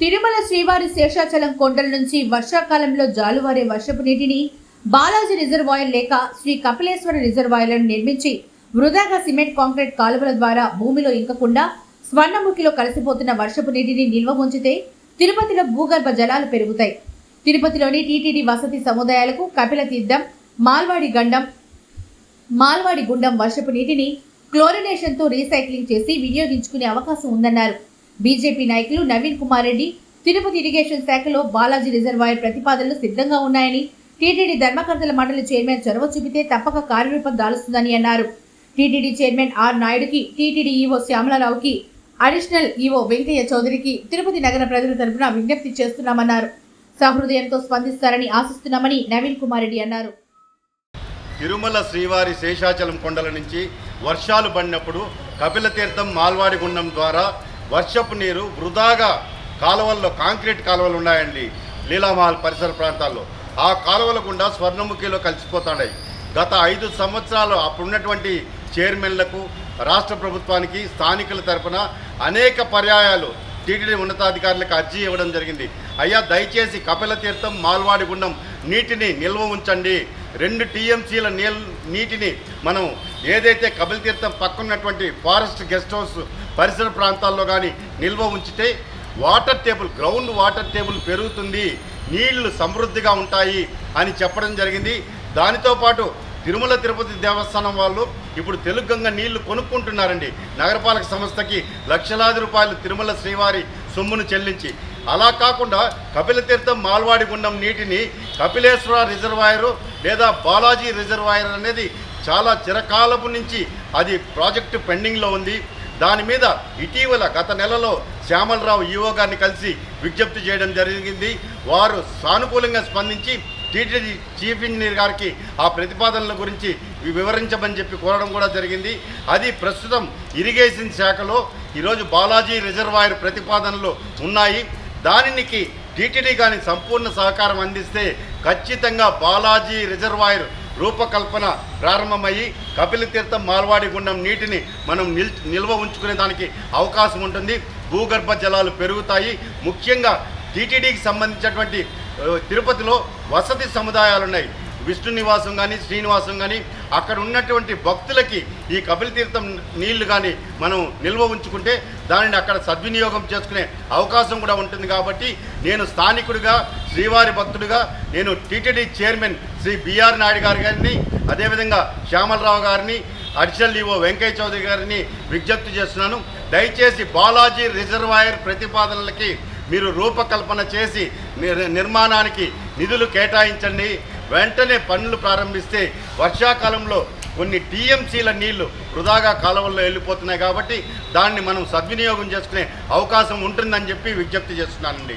తిరుమల శ్రీవారి శేషాచలం కొండల నుంచి వర్షాకాలంలో జాలువారే వర్షపు నీటిని బాలాజీ రిజర్వాయర్ లేక శ్రీ కపిలేశ్వర రిజర్వాయర్లను నిర్మించి వృధాగా సిమెంట్ కాంక్రీట్ కాలువల ద్వారా భూమిలో ఇంకకుండా స్వర్ణముఖిలో కలిసిపోతున్న వర్షపు నీటిని నిల్వ ఉంచితే తిరుపతిలో భూగర్భ జలాలు పెరుగుతాయి. తిరుపతిలోని టీటీడీ వసతి సముదాయాలకు కపిల తీర్థం మాల్వాడి గండం మాల్వాడి గుండం వర్షపు నీటిని క్లోరినేషన్తో రీసైక్లింగ్ చేసి వినియోగించుకునే అవకాశం ఉందన్నారు. బీజేపీ నాయకులు నవీన్ కుమార్ రెడ్డి తిరుపతి ఇరిగేషన్ శాఖలో బాలాజీ రిజర్వాయర్ ప్రతిపాదనలు సిద్ధంగా ఉన్నాయని టీటీడీ ధర్మకర్తల మండలి చైర్మన్ చొరవ చూపితే తప్పక కార్యరూపం దాలుస్తుందని అన్నారు. టీటీడీ చైర్మన్ ఆర్ నాయుడుకి టీటీడీ ఈవో శ్యామలారావుకి అడిషనల్ ఈవో వెంకయ్య చౌదరికి తిరుపతి నగర ప్రజల తరపున విజ్ఞప్తి చేస్తున్నామన్నారు. సహృదయంతో స్పందిస్తారని ఆశిస్తున్నామని నవీన్ కుమార్ రెడ్డి అన్నారు. తిరుమల శ్రీవారి శేషాచలం కొండల నుంచి వర్షాలు పడినప్పుడు కపిల తీర్థం మాల్వాడి గుండం ద్వారా వర్షపు నీరు వృధాగా కాలువల్లో కాంక్రీట్ కాలువలు ఉన్నాయండి లీలామహల్ పరిసర ప్రాంతాల్లో. ఆ కాలువల గుండా స్వర్ణముఖిలో కలిసిపోతున్నాయి. గత ఐదు సంవత్సరాలు అప్పుడున్నటువంటి చైర్మన్లకు రాష్ట్ర ప్రభుత్వానికి స్థానికుల తరపున అనేక పర్యాయాలు టీటీడీ ఉన్నతాధికారులకు అర్జీ ఇవ్వడం జరిగింది. అయ్యా దయచేసి కపిల తీర్థం మాల్వాడి గుండం నీటిని నిల్వ ఉంచండి. రెండు టీఎంసీల నీల్ నీటిని మనం ఏదైతే కపిల తీర్థం పక్కన్నటువంటి ఫారెస్ట్ గెస్ట్ హౌస్ పరిసర ప్రాంతాల్లో కానీ నిల్వ ఉంచితే water table ground water table పెరుగుతుంది నీళ్ళు సమృద్ధిగా ఉంటాయి అని చెప్పడం జరిగింది. దానితో పాటు తిరుమల తిరుపతి దేవస్థానం వాళ్ళు ఇప్పుడు తెలుగంగ నీళ్ళు కొనుక్కుంటున్నారండి. నగరపాలక సంస్థకి లక్షలాది రూపాయలు తిరుమల శ్రీవారి సొమ్మును చెల్లించి. అలా కాకుండా కపిలతీర్థం మాల్వాడి గుండం నీటిని కపిలేశ్వర రిజర్వాయరు లేదా బాలాజీ రిజర్వాయర్ అనేది చాలా చిరకాలపు నుంచి అది ప్రాజెక్టు పెండింగ్లో ఉంది. దాని మీద ఇటీవల గత నెలలో శ్యామలరావు ఈఓ గారిని కలిసి విజ్ఞప్తి చేయడం జరిగింది. వారు సానుకూలంగా స్పందించి టీటీడీ చీఫ్ ఇంజనీర్ గారికి ఆ ప్రతిపాదనల గురించి వివరించమని చెప్పి కోరడం కూడా జరిగింది. అది ప్రస్తుతం ఇరిగేషన్ శాఖలో ఈరోజు బాలాజీ రిజర్వాయర్ ప్రతిపాదనలు ఉన్నాయి. దానికి టీటీడీ కానీ సంపూర్ణ సహకారం అందిస్తే ఖచ్చితంగా బాలాజీ రిజర్వాయర్ రూపకల్పన ప్రారంభమయ్యి కపిలతీర్థం మాల్వాడి గుండం నీటిని మనం నిల్ నిల్వ ఉంచుకునే దానికి అవకాశం ఉంటుంది. భూగర్భ జలాలు పెరుగుతాయి. ముఖ్యంగా టీటీడీకి సంబంధించినటువంటి తిరుపతిలో వసతి సముదాయాలు ఉన్నాయి విష్ణు నివాసం కానీ శ్రీనివాసం కానీ అక్కడ ఉన్నటువంటి భక్తులకి ఈ కపిలతీర్థం నీళ్ళు కానీ మనం నిల్వ ఉంచుకుంటే దానిని అక్కడ సద్వినియోగం చేసుకునే అవకాశం కూడా ఉంటుంది కాబట్టి నేను స్థానికుడిగా శ్రీవారి భక్తుడిగా నేను TTD chairman Shri B R Naidu గారి గారిని అదేవిధంగా శ్యామలరావు గారిని అడిషనల్ ఈవో వెంకయ్య చౌదరి గారిని విజ్ఞప్తి చేస్తున్నాను. దయచేసి బాలాజీ రిజర్వాయర్ ప్రతిపాదనలకి మీరు రూపకల్పన చేసి నిర్మాణానికి నిధులు కేటాయించండి. వెంటనే పనులు ప్రారంభిస్తే వర్షాకాలంలో కొన్ని టీఎంసీల నీళ్ళు వృధాగా కాలువల్లో వెళ్ళిపోతున్నాయి కాబట్టి దాన్ని మనం సద్వినియోగం చేసుకునే అవకాశం ఉంటుందని చెప్పి విజ్ఞప్తి చేస్తున్నానండి.